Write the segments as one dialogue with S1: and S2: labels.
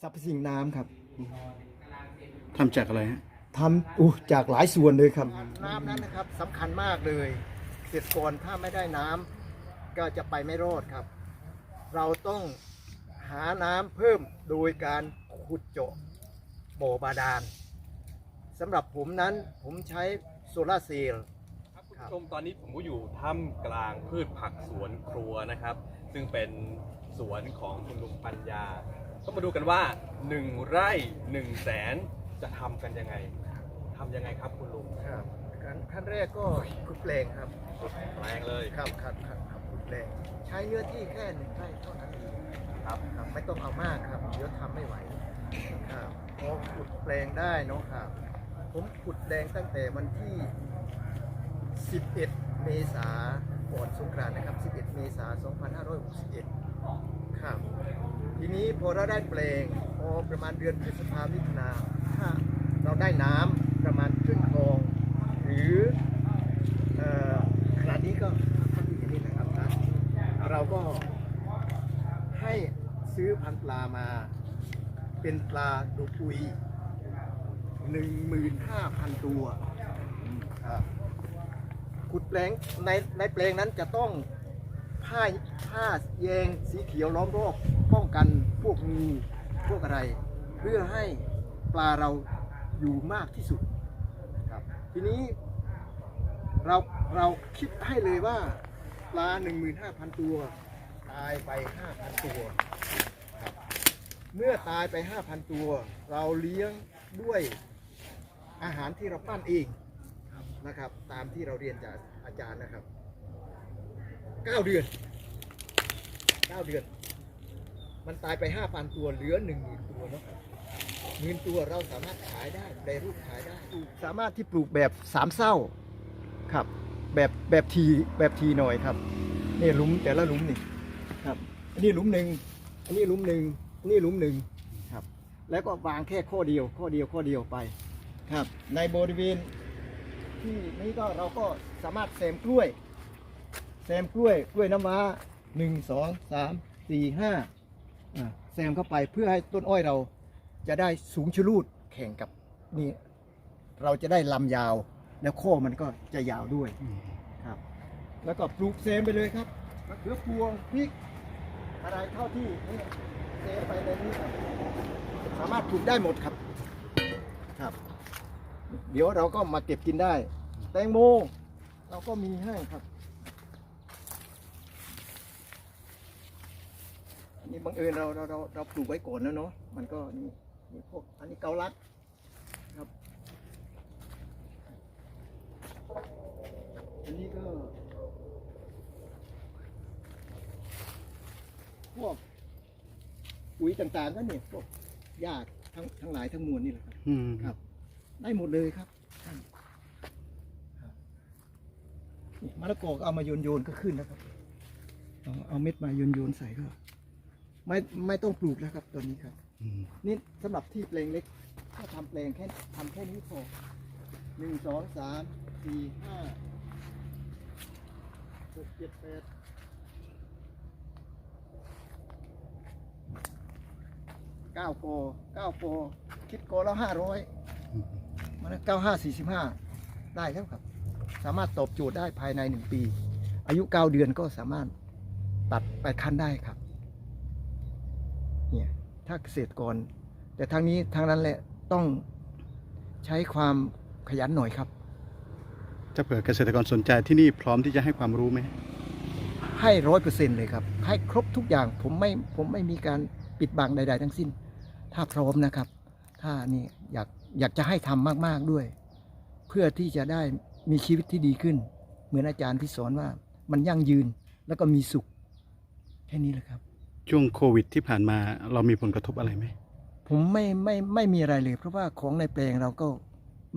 S1: สรรพสิ่งน้ำครับ
S2: ทำจากอะไรฮะ
S1: ทำอู้จากหลายส่วนเลยครับ น้ำนั้นนะครับสำคัญมากเลยเกษตรกรถ้าไม่ได้น้ำก็จะไปไม่รอดครับ เราต้องหาน้ำเพิ่มโดยการขุดเจาะบ่อบาดาลสำหรับผมนั้นผมใช้โซลาร์เซลล์
S3: ครับคุณผู้ชมตอนนี้ผมก็อยู่ท่ามกลางพืชผักสวนครัวนะครับ ซึ่งเป็นสวนของคุณลุงปัญญา ต้องมาดูกันว่า 1 ไร่1แสนจะทำกันยังไงทำยังไงครับคุณลุง
S1: ครับขั้นขั้นแรกก็ขุดแปลงครับ
S3: แรงเลย
S1: ครับครับครับครับขุดแปลงใช้เนื้อที่แค่หนึ่งไร่เท่านั้นเอง
S3: ครับ
S1: ครับไม่ต้องเอามากครับเดี๋ยวทำไม่ไหวครับพอขุดแปลงได้เนาะครับ ผมขุดแปลงตั้งแต่วันที่ 11 เมษาก่อนสงกรานต์นะครับ 11 เมษา2561 ครับ ทีนี้พอเราได้แปลงพอประมาณเดือนพฤษภามิถุนาถ้าเราได้น้ำประมาณครึ่งคลอง หรือเอ่อขนาดนี้ก็เท่าที่เห็นนี่นะครับนะเราก็ให้ซื้อพันธุ์ปลามา เป็นปลาดูปุย15,000ตัวครับขุดแปลงในในแปลงนั้นจะต้อง ผ้าผ้าแยงสีเขียวล้อมรอบป้องกันพวกงูพวกอะไร เพื่อให้ปลาเราอยู่มากที่สุดครับทีนี้เราเราคิดให้เลยว่าปลา 15,000 ตัว ตายไป 5,000 ตัวครับเมื่อตายไป 5,000 ตัว เราเลี้ยงด้วยอาหารที่เราปั้นเองนะครับตามที่เราเรียนจากอาจารย์นะครับ 9เดือน9เดือน มันตายไป5,000ตัวเหลือ10,000ตัวเนาะหมื่นตัวเราสามารถขายได้ได้รูปขายได้สามารถที่ปลูกแบบสามเศร้าครับ แบบแบบทีแบบทีหน่อยครับนี่หลุมแต่ละหลุมนี่ครับอันนี้หลุมหนึ่งอันนี้หลุมหนึ่งอันนี้หลุมหนึ่งครับ แล้วก็วางแค่ข้อเดียว ข้อเดียวข้อเดียวไปครับ ในบริเวณที่นี้ก็เราก็สามารถแซมกล้วย แซมกล้วยกล้วยน้ำว้าหนึ่งสองสามสี่ห้าอ่าแซมเข้าไปเพื่อให้ต้นอ้อยเราจะได้สูงชะลูดแข่งกับนี่เราจะได้ลำยาวแล้วโค้มันก็จะยาวด้วยครับ แล้วก็ปลูกเซมไปเลยครับมะเขือพวงพริก อะไรเท่าที่นี่เซมไปในนี้ครับสามารถปลูกได้หมดครับครับ เดี๋ยวเราก็มาเก็บกินได้ แตงโมเราก็มีให้ครับ นนี้บังเอิญเราเราเราเราปลูกไว้ก่อนแล้วเนาะมันก็นี่นี่พวกอันนี้เกาลัดครับ อันนี้ก็ พวกปุ๋ยต่างๆก็เนี่ยพวกหญ้าทั้งทั้งหลายทั้งมวลนี่แหละครับ
S2: อืม
S1: ครับ ได้หมดเลยครับท่านครับนี่มะละกอก็เอามาโยนโยนๆก็ขึ้นนะครับเอาเอาเม็ดมาโยนโยนๆใส่ก็ ไม่ไม่ต้องปลูกแล้วครับตอนนี้ครับ
S2: อืม
S1: นี่สำหรับที่แปลงเล็กถ้าทำแปลงแค่ทำแค่นี้พอหนึ่งสองสามสี่ห้าหกเจ็ดแปดเก้าโกเก้าโกคิดโกแล้วห้าร้อย
S2: อืม
S1: มันเก้าห้าสี่สิบห้าได้แล้วครับ สามารถตอบโจทย์ได้ภายในหนึ่งปี อายุเก้าเดือนก็สามารถตัดไปคั้นได้ครับ เนี่ยถ้าเกษตรกร แต่ทางนี้ทางนั้นแหละต้องใช้ความขยันหน่อยครับ
S2: ถ้าเผื่อเกษตรกรสนใจที่นี่พร้อมที่จะให้ความรู้ไหม
S1: ให้ร้อยเปอร์เซ็นต์เลยครับ ให้ครบทุกอย่างผมไม่ผมไม่มีการปิดบังใด ๆ ทั้งสิ้น ถ้าพร้อมนะครับ ถ้านี่อยากอยากจะให้ทำมากๆด้วย เพื่อที่จะได้มีชีวิตที่ดีขึ้น เหมือนอาจารย์ที่สอนว่ามันยั่งยืนแล้วก็มีสุข แค่นี้แหละครับ
S2: ช่วงโควิดที่ผ่านมาเรามีผลกระทบอะไรไหม
S1: ผมไม่ไม่ไม่มีอะไรเลย เพราะว่าของในแปลงเราก็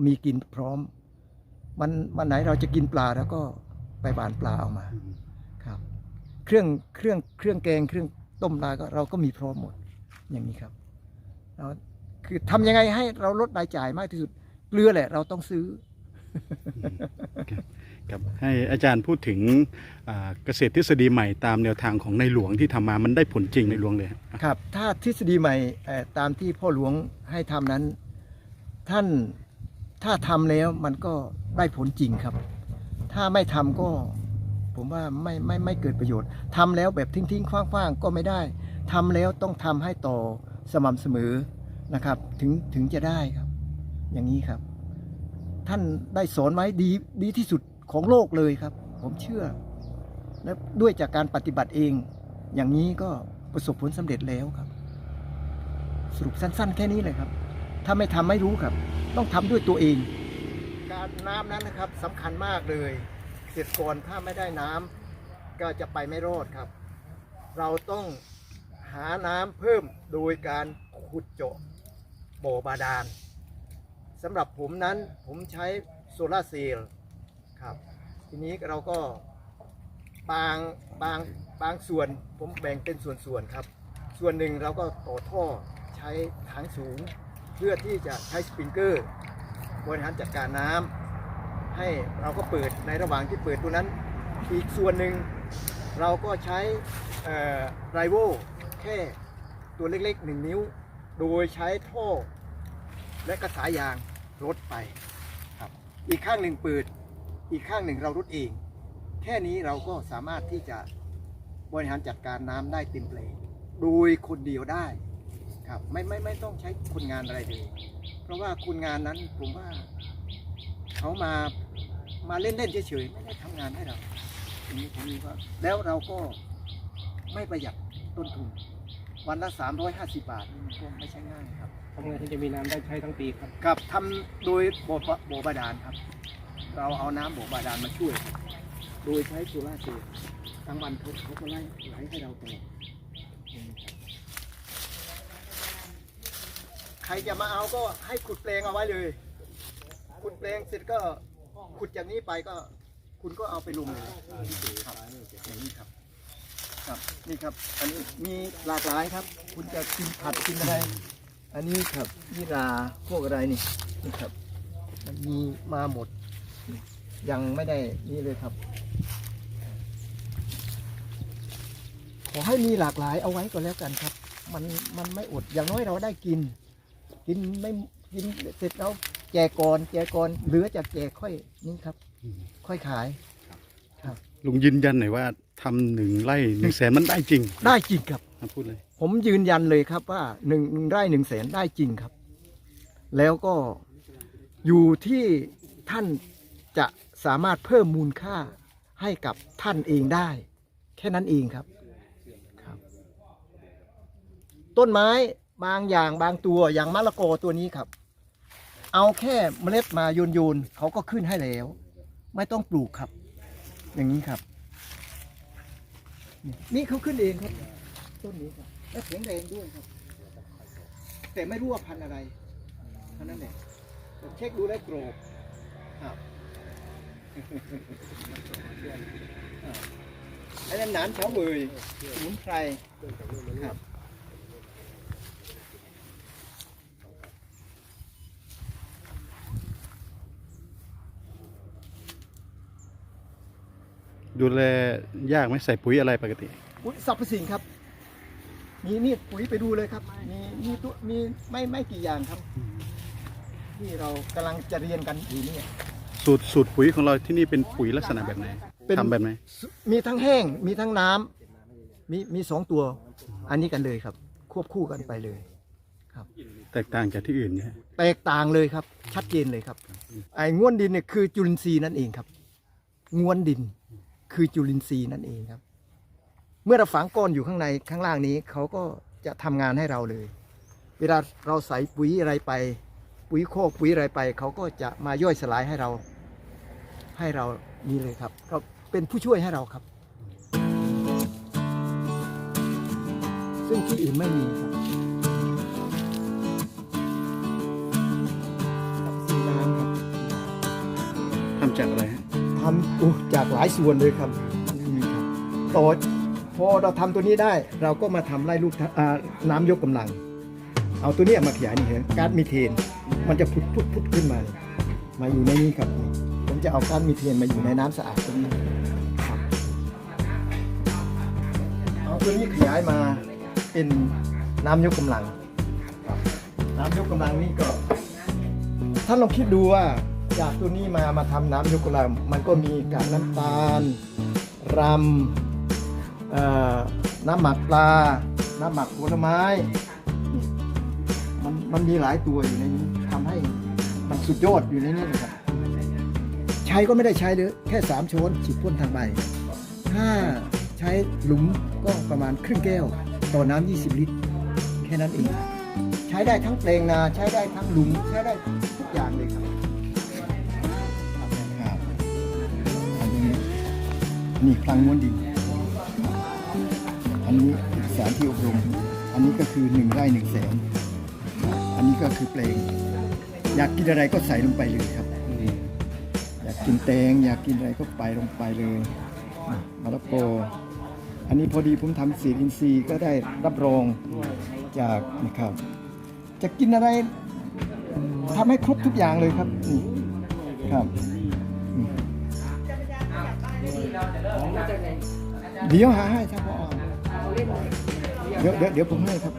S1: มีกินพร้อม วันวันไหนเราจะกินปลาแล้วก็ไปบานปลาเอามา
S2: อืม
S1: ครับ เครื่องเครื่องเครื่องแกงเครื่องต้มปลาก็เราก็มีพร้อมหมดอย่างนี้ครับเราคือทำยังไงให้เราลดรายจ่ายมากที่สุดเกลือแหละ เราต้องซื้อ
S2: โอเครับให้อาจารย์พูดถึงเกษตรทฤษฎีใหม่ตามแนวทางของในหลวงที่ทำมามันได้ผลจริงในหลวงเลย
S1: ครับ ถ้าทฤษฎีใหม่ตามที่พ่อหลวงให้ทำนั้น ท่านถ้าทำแล้วมันก็ได้ผลจริงครับ ถ้าไม่ทำก็ผมว่าไม่ไม่ไม่เกิดประโยชน์ทำแล้วแบบทิ้งๆคว้างๆ ก็ไม่ได้ทำแล้วต้องทำให้ต่อสม่ำเสมอนะครับ ถึงถึงจะได้ครับ อย่างนี้ครับ ท่านได้สอนไว้ดีดีที่สุด ของโลกเลยครับ ผมเชื่อ และด้วยจากการปฏิบัติเอง อย่างนี้ก็ประสบผลสำเร็จแล้วครับ สรุปสั้น ๆ แค่นี้เลยครับ ถ้าไม่ทำไม่รู้ครับ ต้องทำด้วยตัวเอง การน้ำนั้นนะครับสำคัญมากเลยเกษตรกรถ้าไม่ได้น้ำก็จะไปไม่รอดครับ เราต้องหาน้ำเพิ่มโดยการขุดเจาะบ่อบาดาลสำหรับผมนั้นผมใช้โซลาร์เซลล์ ครับ ทีนี้เราก็บางบางบางส่วนผมแบ่งเป็นส่วนๆครับ ส่วนหนึ่งเราก็ต่อท่อใช้ถังสูง เพื่อที่จะใช้สปริงเกอร์บริหารจัดการน้ำให้เราก็เปิดในระหว่างที่เปิดตัวนั้น อีกส่วนหนึ่งเราก็ใช้ไรโวแค่ตัวเล็กๆ 1 นิ้ว โดยใช้ท่อและกระสายยางรดไปครับอีกข้างหนึ่งเปิด อีกข้างหนึ่งเรารดเอง แค่นี้เราก็สามารถที่จะบริหารจัดการน้ำได้เต็มเปลงโดยคนเดียวได้ครับไม่ไม่ไม่ต้องใช้คนงานอะไรเลย เพราะว่าคนงานนั้นผมว่า เขามามาเล่นเล่นๆเฉยๆไม่ได้ทำงานให้เราอันนี้ผมว่าแล้วเราก็ไม่ประหยัดต้นทุน วันละ 350 บาทนี่มันก็ไม่ใช่ง่ายครับ
S4: ทำไงถึงจะมีน้ำได้ใช้ทั้งปีครับ
S1: ครับทำโดยบ่อปะบ่อบาดาลครับ เราเอาน้ำบ่อบาดาลมาช่วย โดยใช้โซล่าร์เซลล์กลางวันเขาเขาก็ไล่ไหลให้เราตลอดอืมใครจะมาเอาก็ให้ขุดแปลงเอาไว้เลย ขุดแปลงเสร็จก็ขุดจากนี้ไปก็คุณก็เอาไปลงเลยครับอย่างนี้ครับ ครับนี่ครับ อันนี้มีหลากหลายครับ คุณจะกินผัดกินอะไร อันนี้ครับยี่ราพวกอะไรนี่นี่ครับ มันมีมาหมด ยังไม่ได้นี่เลยครับ ขอให้มีหลากหลายเอาไว้ก็แล้วกันครับ มันมันไม่อดอย่างน้อยเราได้กิน กินไม่กินเสร็จแล้วแจกก่อนแจกก่อนเหลือจากแจกค่อยนี่ครับ ค่อยขาย
S2: ลุงยืนยันหน่อยว่าทำหนึ่งไร่หนึ่งแสนมันได้จริง
S1: ได้จริงครับ
S2: อะพูดเลย
S1: ผมยืนยันเลยครับว่าหนึ่งหนึ่งไร่หนึ่งแสนได้จริงครับ แล้วก็อยู่ที่ท่านจะ สามารถเพิ่มมูลค่าให้กับท่านเองได้ แค่นั้นเองครับครับ ต้นไม้บางอย่างบางตัวอย่างมะละกอตัวนี้ครับ เอาแค่เมล็ดมาโยนโยนเขาก็ขึ้นให้แล้ว ไม่ต้องปลูกครับ อย่างนี้ครับ นี่เขาขึ้นเองครับต้นนี้ครับและแข็งแรงด้วยครับ แต่ไม่รู้ว่าพันธุ์อะไรเท่านั้นเองเช็คดูแล้โกรบครับ อันนั้นหนานเฉาเบยสมุนไพรครับ
S2: ดูแลยากไหมใส่ปุ๋ยอะไรปกติ
S1: ปุ๋ยสรรพสิ่งครับ มีนี่ปุ๋ยไปดูเลยครับ มีมีตัวมีไม่ไม่กี่อย่างครับ ที่เรากำลังจะเรียนกันอยู่เนี่ย
S2: สูตรสูตรปุ๋ยของเราที่นี่เป็นปุ๋ยลักษณะแบบไหน
S1: เป็น
S2: ทำแบบไหน
S1: มีทั้งแห้งมีทั้งน้ำมีมีสองตัว อันนี้กันเลยครับ ควบคู่กันไปเลย
S2: แตกต่างจากที่อื่นเนี่ย
S1: แตกต่างเลยครับ ชัดเจนเลยครับ ไอ้ง้วนดินเนี่ยคือจุลินทรีย์นั่นเองครับง้วนดินคือจุลินทรีย์นั่นเองครับ เมื่อเราฝังก้อนอยู่ข้างในข้างล่างนี้เขาก็จะทำงานให้เราเลย เวลาเราใส่ปุ๋ยอะไรไป ปุ๋ยโคกปุ๋ยอะไรไปเขาก็จะมาย่อยสลายให้เรา ให้เรานี่เลยครับ ก็เป็นผู้ช่วยให้เราครับ ซึ่งที่อื่นไม่มีครับกับสีน้ำครับ
S2: ทำจากอะไรฮะ
S1: ทำอู้จากหลายส่วนเลยครับนี่ครับต่อพอเราทำตัวนี้ได้ เราก็มาทำไล่ลูกทะอ่าน้ำยกกำลัง เอาตัวเนี้ยมาขยายนี่เห็นก๊าซมีเทน มันจะพุดพุดพุดขึ้นมา มาอยู่ในนี้ครับนี่ผม จะเอาก๊าซมีเทนมาอยู่ในน้ำสะอาดตรงนี้ครับเอาตัวนี้ขยายมาเป็นน้ำยกกำลัง น้ำยกกำลังนี่ก็ท่านลองคิดดูว่าจากตัวนี้มามาทำน้ำยกกำลังมันก็มีกากน้ำตาลรำน้ำหมักปลา น้ำหมักผลไม้มันมันมีหลายตัวอยู่ในนี้ทำให้มันสุดยอดอยู่ในนี้เลยครับ ช้ก็ไม่ได้ใช้เลยแค่สามช้อนฉีดพ่นทางใบ ถ้าใช้หลุมก็ประมาณครึ่งแก้ว ต่อน้ำ20 ลิตร แค่นั้นเอง ใช้ได้ทั้งแปลงนา ใช้ได้ทั้งหลุม ใช้ได้ทุกอย่างเลยครับครับอันนี้นี่คลังม้วนดิน อันนี้สารที่อบรม อันนี้ก็คือหนึ่งไร่หนึ่งแสน อันนี้ก็คือแปลง อยากกินอะไรก็ใส่ลงไปเลยครับ อยากกินแตงอยากกินอะไรก็ไปลงไปเลยมะละกออันนี้พอดีผมทำสีอินทรีย์ก็ได้รับรองจากนะครับ จะกินอะไรทำให้ครบทุกอย่างเลยครับนี่ครับเดี๋ยวหาให้ครับพ่อเดี๋ยวเดี๋ยวเดี๋ยวผมให้ครับ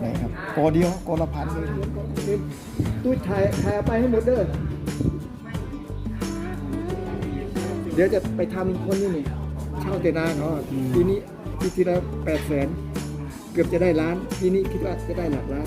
S1: ไหนครับกอเดียวกอละพันเลยตุ้ยถ่ายถ่ายไปให้หมดเด้อ ดี๋ยวจะไปทำคนนี้นี่เช่าแต่นาเขาอะปีนี้ปีที่แล้วแปดแสนเกือบจะได้ล้านทีนี้คิดว่าจะได้หลักล้าน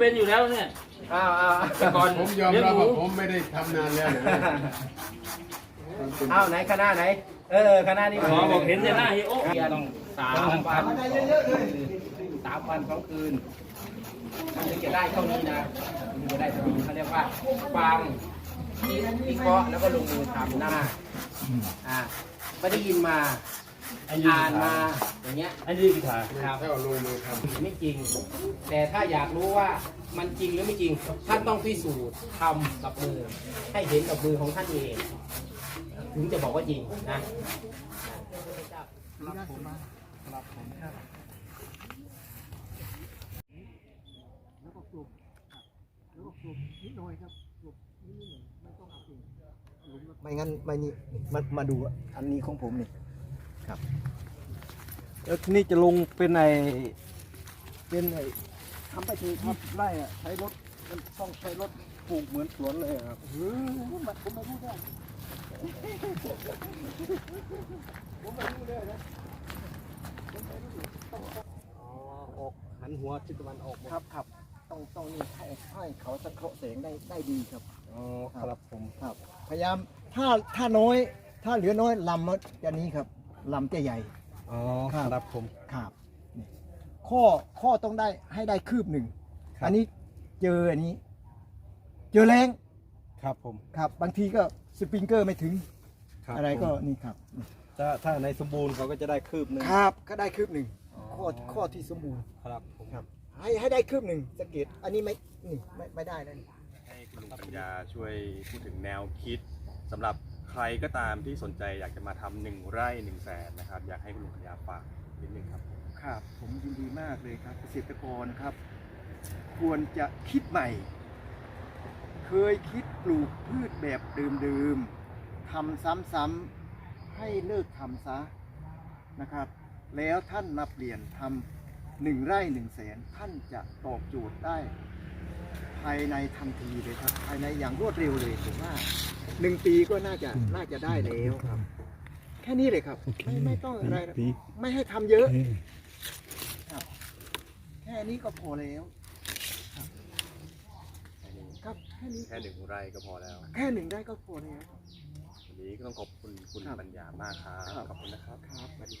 S5: ป็นอยู่แล้วเนี่ย
S1: อ้าวอ้าว
S5: แต่ก่อน
S6: ผมยอม
S5: เลี้ยง
S6: รับ
S5: หมู
S6: ว่าผมไม่ได้ทำนานแล้วนะ
S4: อ้าวไหนคณะไหน เออคณะนี้
S5: หมอบอกเห็นแต่หน้าเฮียโอ้
S4: ต้องสามวันสามวันสองคืนมันถึงจะได้เท่านี้นะมันจะได้เท่านี้เขาเรียกว่าฟังวิเคราะห์แล้วก็ลงมือทำหน้าอ่าไม่ได้ยินมา อ่านมาอย่างเงี้ย
S5: อันนี้คือขา
S4: ครับ
S6: ถ้าเอาลงมือทำ
S4: ไม่จริง แต่ถ้าอยากรู้ว่ามันจริงหรือไม่จริง ท่านต้องพิสูจน์ทำกับมือ ให้เห็นกับมือของท่านเอง ถึงจะบอกว่าจริงนะ
S1: แล้วก็กลุ่มครับแล้วก็กลุ่มนิดหน่อยครับกลุ่มนิดหน่อยไม่ต้องเอาจริงไม่งั้นไม่นี่มามาดูอันนี้ของผมนี่ ครับ
S7: แล้วทีนี้จะลงเป็นไอ
S1: เป็นไอ้ทำไปเถอะครับไร่อะใช้รถมันต้องใช้รถปลูกเหมือนสวนเลยอะครับเออผมไม่ผมไม่พูดได้ผมไม่พูดได้นะ
S7: อ๋อออกหันหัวทิศตะวันออกหมด
S1: ครับครับต้องต้องนี่ให้ให้เขาสังเคราะห์แสงได้ได้ดีครับ
S7: อ๋อครับผม
S1: ครับ พยายามถ้าถ้าน้อย ถ้าเหลือน้อยลำมันจะนี้ครับ ลำจะใหญ่
S7: อ๋อ
S1: ครับ
S7: ครับผม
S1: ครับนี่ข้อข้อต้องได้ให้ได้คืบหนึ่ง
S7: ครับ
S1: อันนี้เจออันนี้ เจอแรง
S7: ครับผม
S1: ครับบางทีก็สปริงเกอร์ไม่ถึง
S7: ครับ
S1: อะไรก็
S7: ผม
S1: นี่ครับ
S7: ถ้าถ้าในสมบูรณ์เขาก็จะได้คืบหนึง
S1: ครับก็ได้คืบหนึ่ง
S7: อ๋อ
S1: ข้อข้อที่สมบูรณ์
S7: ครับผม
S1: ครับ ให้ให้ได้คืบหนึ่งสังเกตอันนี้ไม่นี่ไม่ไม่ได้แล้วนี่
S3: ให้คุณลุงปัญญาช่วยพูดถึงแนวคิดสำหรับ ใครก็ตามที่สนใจอยากจะมาทำหนึ่งไร่หนึ่งแสนนะครับ อยากให้คุณลุงปัญญาฝากนิดนึงครับ
S1: ครับผมยินดีมากเลยครับเกษตรกรครับ ควรจะคิดใหม่ เคยคิดปลูกพืชแบบเดิมๆทำซ้ำๆให้เลิกทำซะนะครับ แล้วท่านมาเปลี่ยนทำหนึ่งไร่หนึ่งแสนท่านจะตอบโจทย์ได้ ภายในทันทีเลยครับ ภายในอย่างรวดเร็วเลยผมว่าหนึ่งปีก็น่าจะน่าจะได้แล้วครับ แค่นี้เลยครับ ไม่ไม่ต้องอะไรนะไม่ให้ทำเยอะครับแค่นี้ก็พอแล้วครับครับแค่นี้
S3: แค่หนึ่งไร่ก็พอแล้ว
S1: แค่หนึ่งได้ก็พอแล้ว
S3: วันนี้ก็ต้องขอบคุณคุณ
S1: ครับ
S3: ปัญญามากครับ
S1: ครับ
S3: ขอบคุณนะครับ
S1: ครับสวัสดี